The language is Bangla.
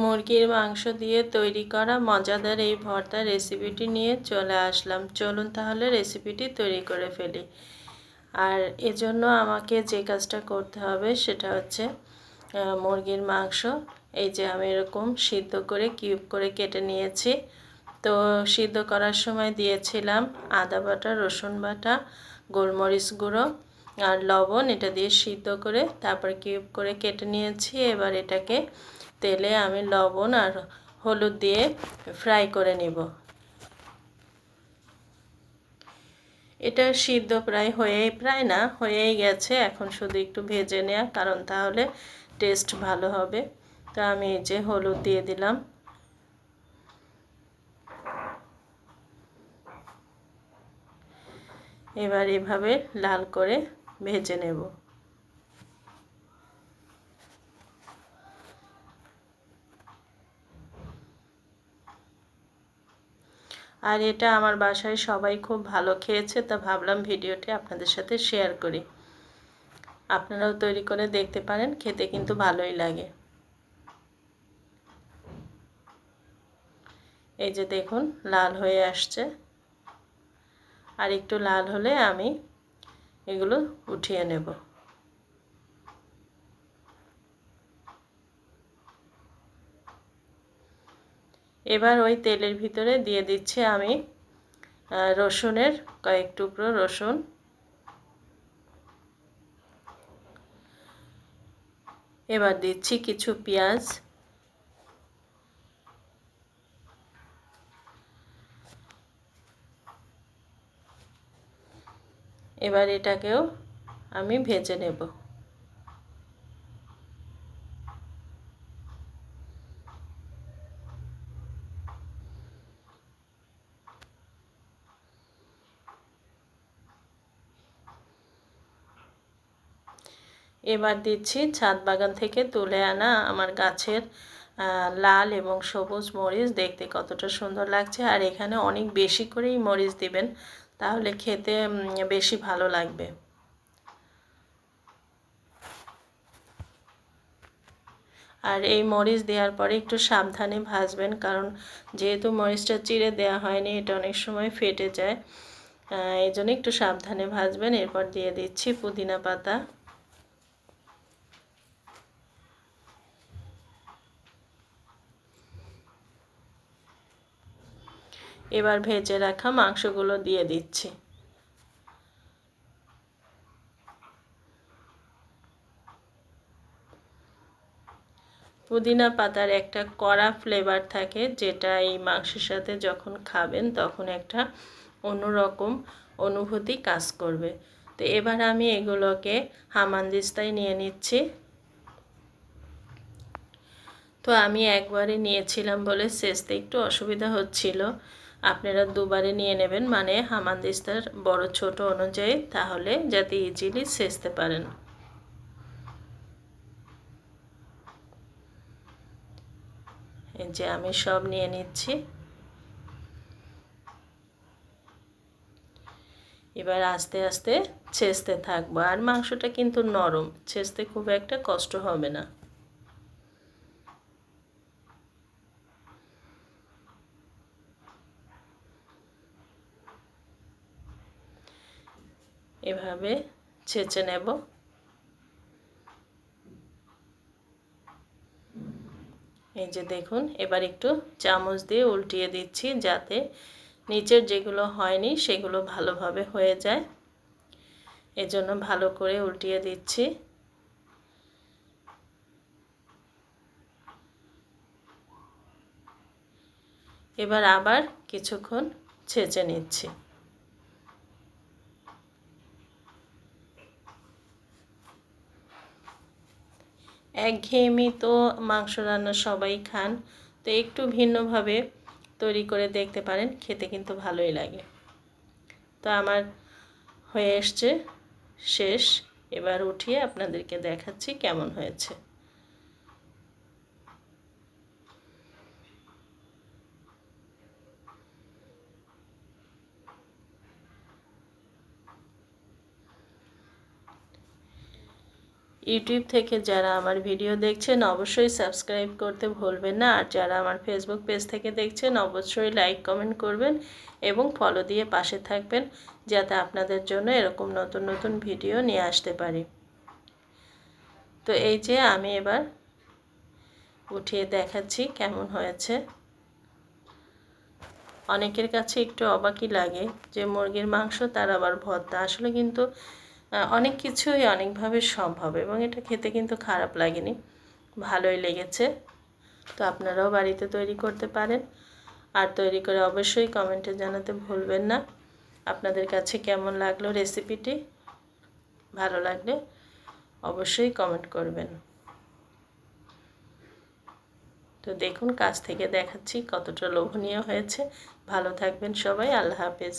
মুরগির মাংস দিয়ে তৈরি করা মজাদার এই ভর্তা রেসিপিটি নিয়ে চলে আসলাম। চলুন তাহলে রেসিপিটি তৈরি করে ফেলি। আর এজন্য আমাকে যে কাজটা করতে হবে সেটা হচ্ছে মুরগির মাংস। এই যে আমি এরকম সিদ্ধ করে, কিউব করে কেটে নিয়েছি। তো সিদ্ধ করার সময় দিয়েছিলাম আদা বাটা, রসুন বাটা, গোলমরিচ গুঁড়ো আর লবণ। এটা দিয়ে সিদ্ধ করে তারপর কিউব করে কেটে নিয়েছি। এবার এটাকে তেলে আমি লবণ আর হলুদ দিয়ে ফ্রাই করে নিব। এটা সিদ্ধ প্রায় হয়েই, প্রায় না, হয়েই গেছে। এখন শুধু একটু ভেজে নেওয়া কারণ, তাহলে টেস্ট ভালো হবে। তো আমি এই যে হলুদ দিয়ে দিলাম। এবার এভাবে লাল করে ভেজে নেব। আর এটা আমার বাসায় সবাই খুব ভালো খেয়েছে, তা ভাবলাম ভিডিওটি আপনাদের সাথে শেয়ার করি। আপনারাও তৈরি করে দেখতে পারেন, খেতে কিন্তু ভালোই লাগে। এই যে দেখুন, লাল হয়ে আসছে। আর একটু লাল হলে আমি এগুলো উঠিয়ে নেব। এবার ওই তেলের ভিতরে দিয়ে দিচ্ছি আমি রসুনের কয়েক টুকরো রসুন। এবার দিচ্ছি কিছু পেঁয়াজ। এবার এটাকেও আমি ভেজে নেব। এবার দিচ্ছি ছাদ বাগান থেকে তুলে আনা আমার গাছের লাল এবং সবুজ মরিচ। দেখতে কতটা সুন্দর লাগছে। আর এখানে অনেক বেশি করেই মরিচ দিবেন, তাহলে খেতে বেশি ভালো লাগবে। আর এই মরিচ দেওয়ার পরে একটু সাবধানে ভাজবেন, কারণ যেহেতু মরিচটা চিড়ে দেওয়া হয়নি, এটা অনেক সময় ফেটে যায়। এই জন্য একটু সাবধানে ভাজবেন। এরপর দিয়ে দিচ্ছি পুদিনা পাতা। এবার ভেজে রাখা মাংসগুলো দিয়ে দিচ্ছি। পুদিনা পাতার একটা কড়া ফ্লেভার থাকে যেটা এই মাংসের সাথে যখন খাবেন তখন একটা অন্যরকম অনুভূতি কাজ করবে। তো এবার আমি এগুলোকে হামানদিস্তায় নিয়ে নিচ্ছি। তো আমি একবারে নিয়েছিলাম বলে শেষতে একটু অসুবিধা হচ্ছিল। আপনারা দুবারে নিয়ে নেবেন মানে হামানদিস্তার বড় ছোট অনুযায়ী, তাহলে যাতে ইজিলি সেচতে পারেন। এই যে আমি সব নিয়ে নিচ্ছি। এবার আস্তে আস্তে ছেঁচতে থাকব। আর মাংসটা কিন্তু নরম, ছেঁচতে খুব একটা কষ্ট হবে না। এভাবে ছেঁচে নেব। এই যে দেখুন, এবার একটু চামচ দিয়ে উল্টিয়ে দিচ্ছি যাতে নিচের যেগুলো হয়নি সেগুলো ভালোভাবে হয়ে যায়। এজন্য ভালো করে উল্টিয়ে দিচ্ছি। এবার আবার কিছুক্ষণ ছেঁচে নিচ্ছি। একঘেয়েমি তো মাংস রান্না সবাই খান। তো একটু ভিন্নভাবে তৈরি করে দেখতে পারেন, খেতে কিন্তু ভালোই লাগে। তো আমার হয়ে এসছে শেষ। এবার উঠিয়ে আপনাদেরকে দেখাচ্ছি কেমন হয়েছে। ইউটিউব থেকে যারা আমার ভিডিও দেখছেন, অবশ্যই সাবস্ক্রাইব করতে ভুলবেন না। আর যারা আমার ফেসবুক পেজ থেকে দেখছেন, অবশ্যই লাইক কমেন্ট করবেন এবং ফলো দিয়ে পাশে থাকবেন, যাতে আপনাদের জন্য এরকম নতুন নতুন ভিডিও নিয়ে আসতে পারি। তো এই যে আমি এবার উঠিয়ে দেখাচ্ছি কেমন হয়েছে। অনেকের কাছে একটু অবাকই লাগে যে মুরগির মাংস তার আবার ভর্তা। আসলে কিন্তু অনেক কিছুই অনেকভাবে সম্ভব এবং এটা খেতে কিন্তু খারাপ লাগেনি। ভালোই লেগেছে। তো আপনারাও বাড়িতে তৈরি করতে পারেন। আর তৈরি করে অবশ্যই কমেন্টে জানাতে ভুলবেন না। আপনাদের কাছে কেমন লাগল রেসিপিটি ভালো লাগলে অবশ্যই কমেন্ট করবেন। তো দেখুন, কাছ থেকে দেখাচ্ছি কতটা লোভনীয় হয়েছে। ভালো থাকবেন সবাই, আল্লাহ হাফেজ।